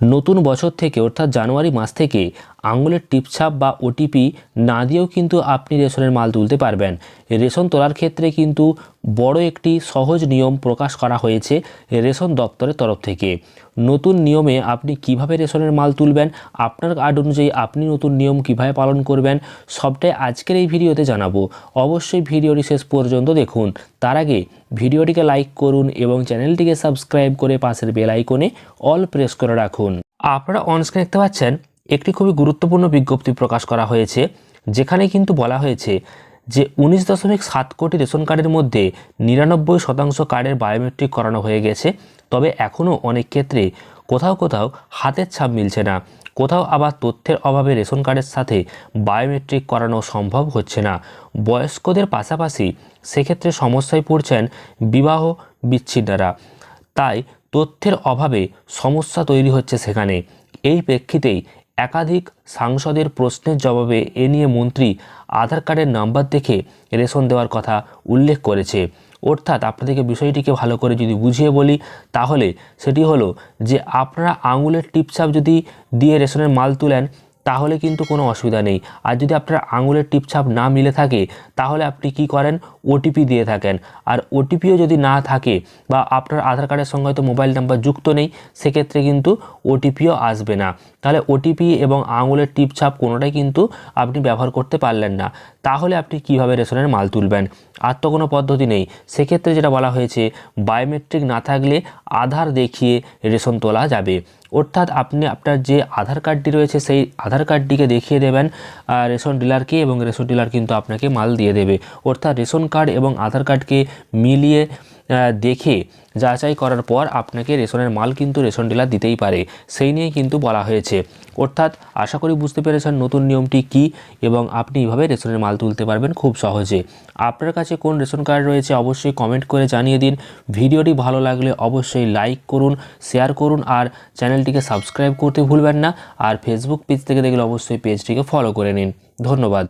নতুন বছর থেকে, অর্থাৎ জানুয়ারি মাস থেকে আঙুলের টিপছাপ বা ওটিপি না দিয়েও কিন্তু আপনি রেশনের মাল তুলতে পারবেন। রেশন তোলার ক্ষেত্রে কিন্তু বড় একটি সহজ নিয়ম প্রকাশ করা হয়েছে রেশন দপ্তরের তরফ থেকে। নতুন নিয়মে আপনি কীভাবে রেশনের মাল তুলবেন? আপনার কার্ড অনুযায়ী আপনি নতুন নিয়ম কীভাবে পালন করবেন? সবটাই আজকের এই ভিডিওতে জানাব। অবশ্যই ভিডিওটি শেষ পর্যন্ত দেখুন। তার আগে ভিডিওটিকে লাইক করুন এবং চ্যানেলটিকে সাবস্ক্রাইব করে পাশের বেল আইকনে অল প্রেস করে রাখুন। আপনারা অনস্ক্রিন দেখতে পাচ্ছেন, একটি খুবই গুরুত্বপূর্ণ বিজ্ঞপ্তি প্রকাশ করা হয়েছে, যেখানে কিন্তু বলা হয়েছে যে উনিশ দশমিক সাত কোটি রেশন কার্ডের মধ্যে নিরানব্বই শতাংশ কার্ডের বায়োমেট্রিক করানো হয়ে গেছে। তবে এখনও অনেক ক্ষেত্রে কোথাও কোথাও হাতের ছাপ মিলছে না। কোথাও আবার তথ্যের অভাবে রেশন কার্ডের সাথে বায়োমেট্রিক করানো সম্ভব হচ্ছে না। বয়স্কদের পাশাপাশি সেক্ষেত্রে সমস্যায় পড়ছেন বিবাহ বিচ্ছিন্নরা। তাই তথ্যের অভাবে সমস্যা তৈরি হচ্ছে সেখানে। এই প্রেক্ষিতেই একাধিক সাংসদের প্রশ্নের জবাবে এ নিয়ে মন্ত্রী আধার কার্ডের নাম্বার দেখে রেশন দেওয়ার কথা উল্লেখ করেছে। অর্থাৎ আপনাদেরকে বিষয়টিকে ভালো করে যদি বুঝিয়ে বলি, তাহলে সেটি হলো যে আপনারা আঙুলের টিপছাপ যদি দিয়ে রেশনের মাল তুলেন তাহলে কিন্তু কোনো অসুবিধা নেই। আর যদি আপনার আঙুলের টিপছাপ না মিলে থাকে, তাহলে আপনি কি করেন? ওটিপি দিয়ে থাকেন। আর ওটিপিও যদি না থাকে বা আপনার আধার কার্ডের সঙ্গে হয়তো মোবাইল নাম্বার যুক্ত নেই, সেক্ষেত্রে কিন্তু ওটিপিও আসবে না। তাহলে ওটিপি এবং আঙুলের টিপছাপ কোনোটাই কিন্তু আপনি ব্যবহার করতে পারলেন না। তাহলে আপনি কীভাবে রেশনের মাল তুলবেন? আর তো কোনো পদ্ধতি নেই। সেক্ষেত্রে যেটা বলা হয়েছে বায়োমেট্রিক না থাকলে আধার দেখিয়ে রেশন তোলা যাবে। অর্থাৎ আপনি আপনার যে আধার কার্ডটি রয়েছে, সেই আধার কার্ডটিকে দেখিয়ে দেবেন রেশন ডিলারকে এবং রেশন ডিলার কিন্তু আপনাকে মাল দিয়ে দেবে। অর্থাৎ রেশন কার্ড এবং আধার কার্ডকে মিলিয়ে দেখে যাচাই করার পর আপনাকে রেশনের মাল কিন্তু রেশন ডিলার দিতেই পারে। সেই নিয়ে কিন্তু বলা হয়েছে। অর্থাৎ আশা করি বুঝতে পেরেছেন নতুন নিয়মটি কি এবং আপনি এইভাবে রেশনের মাল তুলতে পারবেন খুব সহজে। আপনার কাছে কোন রেশন কার্ড রয়েছে অবশ্যই কমেন্ট করে জানিয়ে দিন। ভিডিওটি ভালো লাগলে অবশ্যই লাইক করুন, শেয়ার করুন আর চ্যানেলটিকে সাবস্ক্রাইব করতে ভুলবেন না। আর ফেসবুক পেজ থেকে দেখলে অবশ্যই পেজটিকে ফলো করে নিন। ধন্যবাদ।